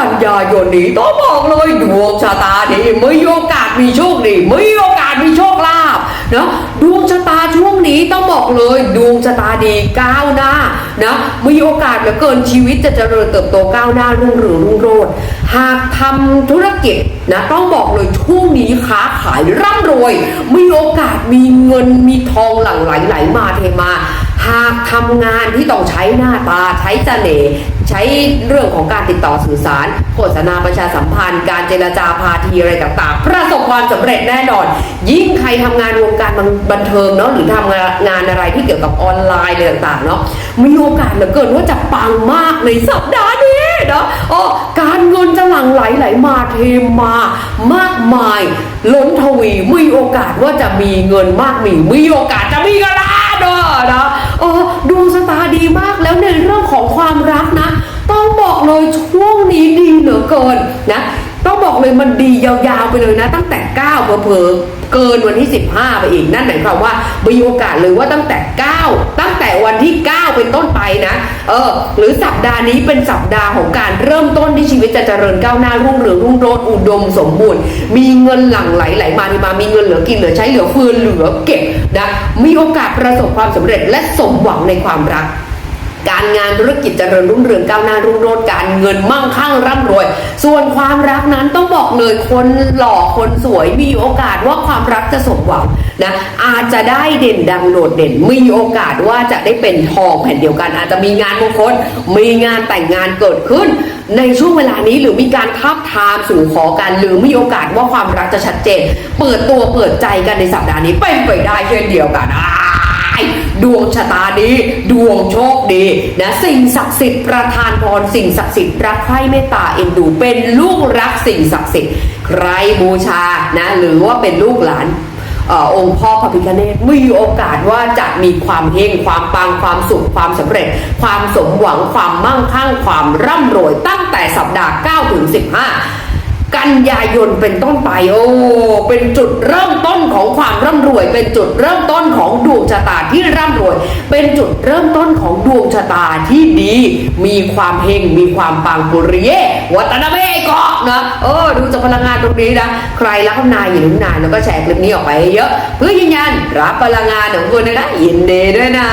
กันยายนนี้ต้องบอกเลยดวงชะตาดีมีโอกาสมีโชคดีมีโอกาสมีโชคลาภนะดวงชะตาช่วงนี้ต้องบอกเลยดวงชะตาดีก้าวหน้านะมีโอกาสเหลือเกินชีวิตจะเจริญเติบโตก้าวหน้ารุ่งเรืองรุ่งโรจน์หากทำธุรกิจนะต้องบอกเลยช่วงนี้ค้าขายร่ำรวย มีโอกาสมีเงินมีทองหลั่งไหลไหลมาเทมา หากทำงานที่ต้องใช้หน้าตาใช้เสน่ห์ ใช้เรื่องของการติดต่อสื่อสาร โฆษณาประชาสัมพันธ์ การเจรจาพาทีอะไรต่างๆ ประสบความสำเร็จแน่นอน ยิ่งใครทำงานวงการบันเทิงเนาะหรือทำงานอะไรที่เกี่ยวกับออนไลน์อะไรต่างๆเนาะมีโอกาสเหลือเกินว่าจะปังมากในสัปดาห์นี้เนาะอ๋อการเงินจะหลั่งไหลไหลมาเทมามากมาย ล้นทวีมีโอกาสว่าจะมีเงินมากมีมีโอกาสจะมีเงินล้านเนาะนะเออดวงชะตาดีมากแล้วในเรื่องของความรักนะ ต้องบอกเลยช่วงนี้ดี เกินนะต้องบอกเลยมันดียาวๆไปเลยนะ ตั้งแต่ 9เผลอๆเกินวันที่ 15 ไปอีกนั่นหมายความว่ามีโอกาสเลยว่าตั้งแต่ 9 ตั้งแต่วันที่ 9 เป็นต้นไปนะเออหรือสัปดาห์นี้เป็นสัปดาห์ของการเริ่มต้นที่ชีวิตจะเจริญก้าวหน้ารุ่งเรืองรุ่งโรจน์อุดมสมบูรณ์ มีเงินหลั่งไหลไหลมาที่มามีเงินเหลือกินเหลือใช้เหลือเฟือเหลือเก็บนะมีโอกาสประสบความสำเร็จและสมหวังในความรัก การงานธุรกิจเจริญรุ่งเรืองก้าวหน้ารุ่งโรจน์การเงินมั่งคั่งร่ำรวย ส่วนความรักนั้นต้องบอกเลยคนหล่อคนสวยมีโอกาสว่าความรักจะสมหวังนะอาจจะได้เด่นดังโดดเด่นมีโอกาสว่าจะได้เป็นทองแผ่นเดียวกัน อาจจะมีงานมงคลมีงานแต่งงานเกิดขึ้น ในช่วงเวลานี้หรือมีการทับทามสู่ขอกันหรือมีโอกาสว่าความรักจะชัดเจน เปิดตัวเปิดใจกันในสัปดาห์นี้เป็นไปได้เช่นเดียวกันอ่า ดวงชะตาดีดวงโชคดีนะสิ่งศักดิ์สิทธิ์ประทานพรสิ่งศักดิ์สิทธิ์รักใคร่เมตตาเอ็นดูเป็นลูกรักสิ่งศักดิ์สิทธิ์ใครบูชานะหรือว่าเป็นลูกหลานอองค์พ่อพระพิฆเนศมีโอกาสว่าจะมีความเฮงความปังความสุขความสำเร็จ ความสมหวังความมั่งคั่งความร่ำรวยตั้งแต่สัปดาห์9ถึง15 กันยายนเป็นต้นไปโอ้เป็นจุดเริ่มต้นของความร่ำรวย เป็นจุดเริ่มต้นของดวงชะตาที่ร่ำรวย เป็นจุดเริ่มต้นของดวงชะตาที่ดี มีความเฮงมีความปังปุริเยวัตนาเมกะนะเออดูจากพลังงานตรงนี้นะใครรักนายอยู่นายแล้วก็แชร์คลิปนี้ออกไปเยอะ เพื่อยืนยันรับพลังงานของคุณนะคะยินดีด้วยนะ